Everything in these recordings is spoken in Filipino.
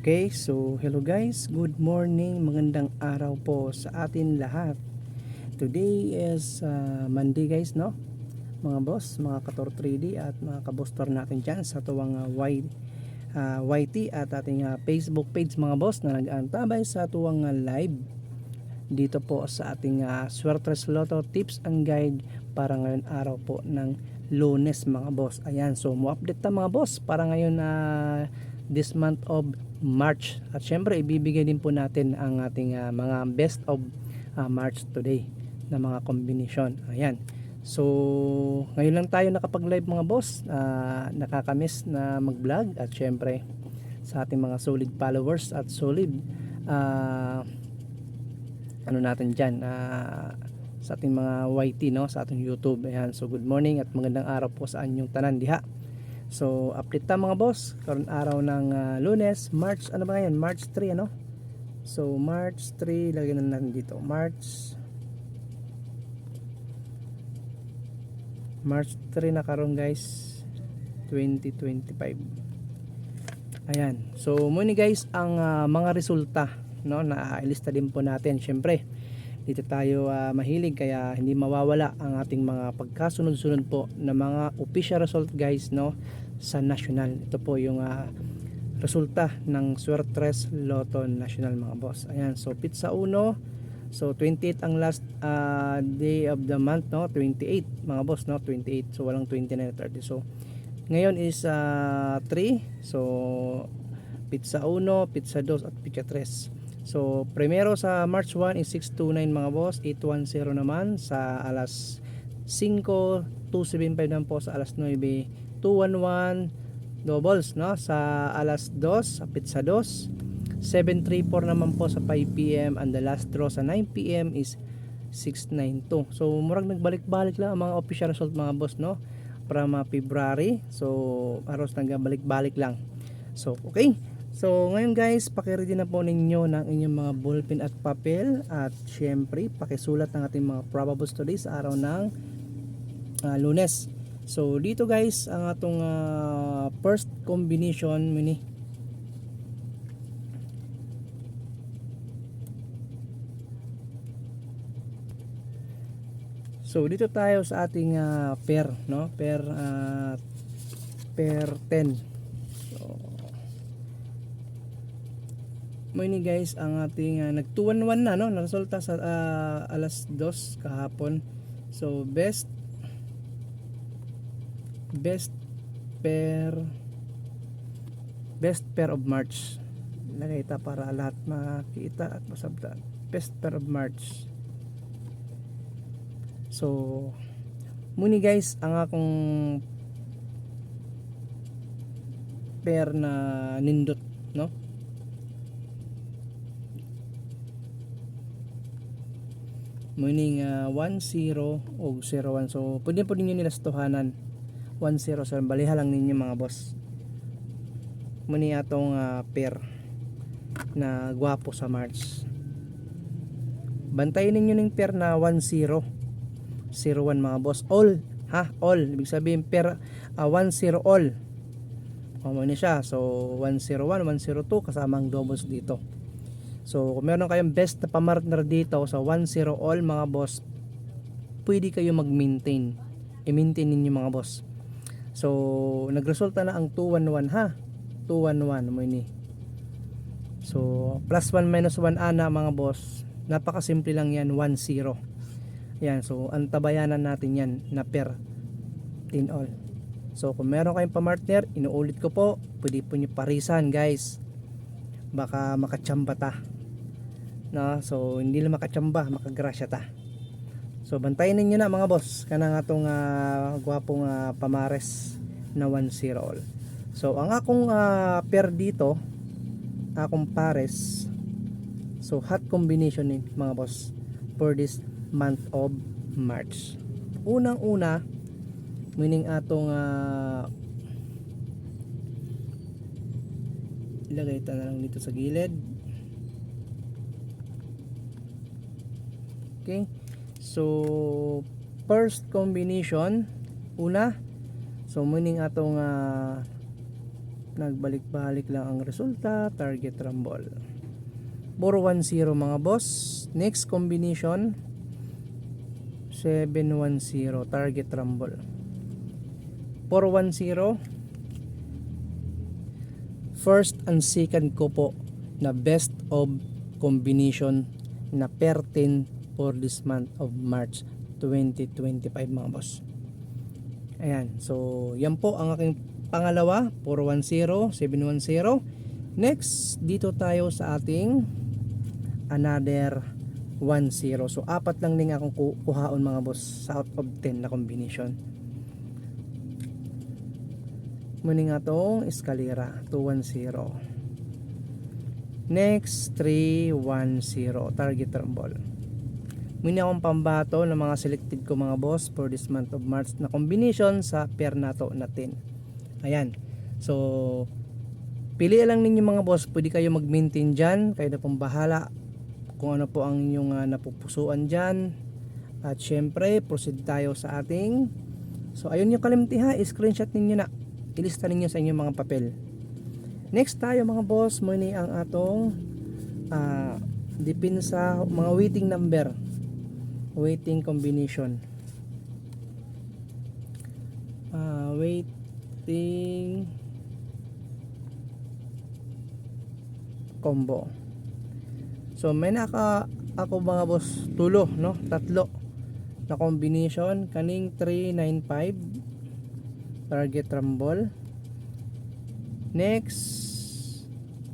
Okay, so hello guys, good morning, magandang araw po sa atin lahat. Today is uh, Monday guys, no? Mga boss, mga kator 3D at mga kabostor natin dyan sa tuwang uh, y, uh, YT at ating uh, Facebook page mga boss na nag-antabay sa tuwang uh, live dito po sa ating uh, Swertres Lotto Tips and Guide para ngayon araw po ng lunes mga boss. Ayan, so mo-update ta mga boss para ngayon na uh, this month of March. At syempre ibibigay din po natin ang ating uh, mga best of uh, March today na mga combination. Ayan. So, ngayon lang tayo nakapag-live mga boss. Uh, nakakamiss na mag-vlog at syempre sa ating mga solid followers at solid uh, ano natin dyan uh, sa ating mga YT no sa ating YouTube ayan so good morning at magandang araw po sa anyong tanan diha So, update ta mga boss. Karon araw ng uh, lunes, March, ano ba ngayon? March 3, ano? So, March 3, lagyan na natin dito. March March 3 na karon guys 2025 ayan so muna guys ang uh, mga resulta no na ilista din po natin syempre dito tayo uh, mahilig kaya hindi mawawala ang ating mga pagkasunod-sunod po na mga official result guys no sa national ito po yung uh, resulta ng Swertres Lotto National mga boss. Ayan so pizza 1 so 28 ang last uh, day of the month no? 28 mga boss no? 28 so walang 29 30 so ngayon is uh, 3 so pizza 1 pizza 2 at pizza 3 So, primero sa March 1 is 629 mga boss, 810 naman sa alas 5, 275 naman po sa alas 9, 211 doubles no sa alas 2 sa pizza 2, 734 naman po sa 5 PM and the last draw sa 9 PM is 692. So, murag nagbalik-balik lang ang mga official result mga boss no from February. So, aros nagbalik-balik lang. So, okay. So ngayon guys, pakiready na po ninyo ng inyong mga ballpen at papel at syempre pakisulat ng ating mga probables today sa araw ng uh, lunes. So dito guys, ang atong uh, first combination mini So dito tayo sa ating uh, pair, no? Pair uh, pair 10. Mo ini guys. Ang ating uh, nagtuwan-wan na no resulta sa uh, alas 2 kahapon. So best best pair best pair of March. Lagay ta para lahat makita at masabta. Best pair of March. So muni guys ang akong pair na nindot no meaning uh, 10 o 01 so pwede po ninyo nilastuhanan. 10 so baliha lang ninyo mga boss. Muni atong uh, pair na gwapo sa March. Bantayin ninyo ng pair na 10 01 mga boss. All ha? All. Ibig sabihin pair uh, 10 all. O mo siya. So 101 102 kasamang doubles dito So, kung meron kayong best na pamartner dito sa 1-0 all mga boss, pwede kayo mag-maintain. I-maintain ninyo mga boss. So, nagresulta na ang 2-1-1 ha. 2-1-1 mo ini. So, plus 1 minus 1 ana mga boss. Napakasimple lang yan, 1-0. Yan, so antabayanan natin yan na per 10 all. So, kung meron kayong pamartner, inuulit ko po, pwede po nyo parisan guys. Baka makachamba ta no? So hindi lang makachamba makagrasya ta. So bantayan ninyo na mga boss. Kanang atong uh, gwapong uh, pamares na 1-0 all. So ang akong uh, pair dito akong pares. So hot combination ni mga boss for this month of March. Unang una meaning atong uh, ilagay ito na lang dito sa gilid Okay? So, first combination, una, so meaning atong uh, nagbalik-balik lang ang resulta target rumble. 410 mga boss. Next combination 710 target rumble. 410 first and second ko po na best of combination na per 10 for this month of March 2025 mga boss. Ayan so yan po ang aking pangalawa 410 710 next dito tayo sa ating another 10 so apat lang din akong ku- kuhaon mga boss sa out of 10 na combination. Muni nga tong escalera 210 next 310 target rumble muni akong pambato ng mga selected ko mga boss for this month of March na combination sa pair nato na 10 ayan. So pili lang ninyo mga boss. Pwede kayo mag maintain dyan. Kayo na pong bahala kung ano po ang inyong ah, napupusuan dyan. At syempre proceed tayo sa ating so ayun yung kalimti ha screenshot ninyo na. Ilista ninyo sa inyong mga papel. Next tayo mga boss. Muni ang atong ah dipin sa mga waiting number waiting combination. Ah, waiting combo. So may naka ako mga boss tulo no? Tatlo na combination. Kaning 395 target rumble. Next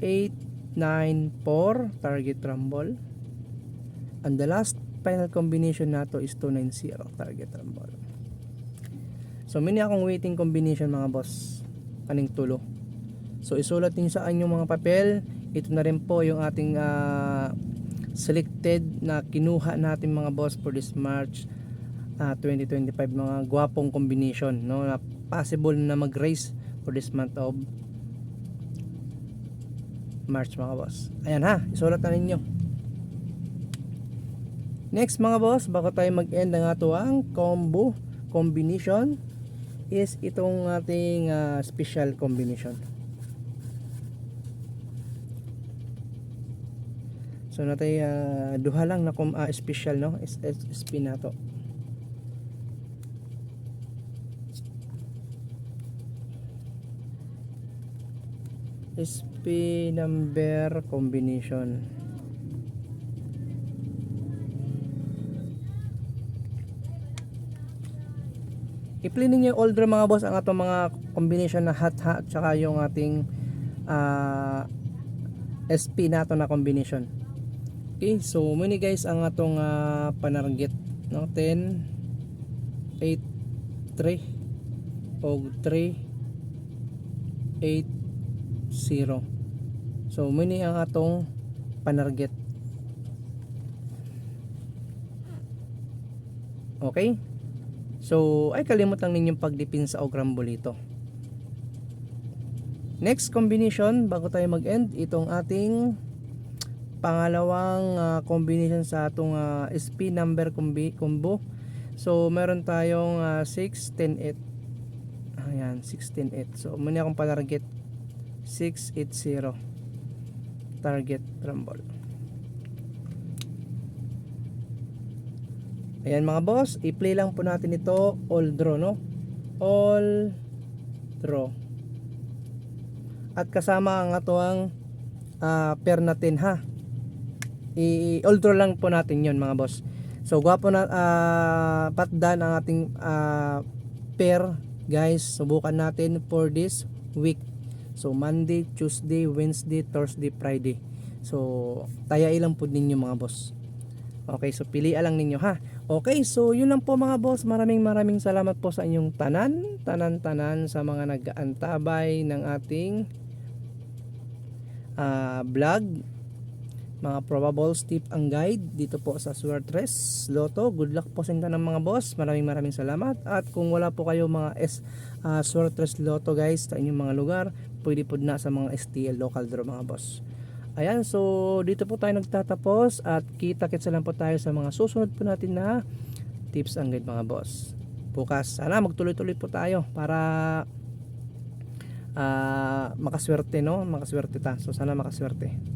894 target rumble. And the last final combination nato is 290 target rumble so mini akong waiting combination mga boss. Kaning tulo. So isulat niyo sa inyong mga papel. Ito na rin po yung ating ah, selected na kinuha natin mga boss for this March ah, 2025 mga gwapong combination no? Na possible na mag-race for this month of March mga boss. Ayan ha? Isulat na ninyo next mga boss bago tayo mag-end ng ato ang combo combination is itong ating ah, special combination So natay ah, duha lang na ah, special no is, is, SP na to. SP number combination. I-play ninyo yung older mga boss ang atong mga combination na hot hot tsaka yung ating ah, SP nato na combination. Okay, so muni guys ang atong uh, panarget no 10 8 3 og 3 8 0. So muni ang atong panarget. Okay? So ay kalimutan ninyong pagdipin sa og rambolito. Next combination bago tayo mag-end itong ating pangalawang ah, combination sa atong ah, SP number combi combo. So meron tayong ah, 6 10 8. Ayan, 6 10 8. So muna akong target 680 target rumble. Ayan mga boss, i-play lang po natin ito. All draw no. All draw. At kasama ang atuang ah, pair natin ha? I-all draw lang po natin yon mga boss. So gwapo na ah, patdan ang ating ah, pair guys. Subukan natin for this week. So Monday, Tuesday, Wednesday, Thursday, Friday. So taya ilang po ninyo mga boss. Okay so pilian lang ninyo ha okay so yun lang po mga boss maraming maraming salamat po sa inyong tanan tanan tanan sa mga nag-aantabay ng ating ah, vlog mga probables tip ang guide dito po sa Suertres Lotto. Good luck po sa inyo ng mga boss. Maraming maraming salamat. At kung wala po kayo mga S uh, Suertres Lotto guys sa inyong mga lugar, pwede po na sa mga STL local draw mga boss. Ayan, so dito po tayo nagtatapos at kita-kits lang po tayo sa mga susunod po natin na tips ang guide mga boss. Bukas, sana magtuloy-tuloy po tayo para ah, makaswerte no? Makaswerte ta. So sana makaswerte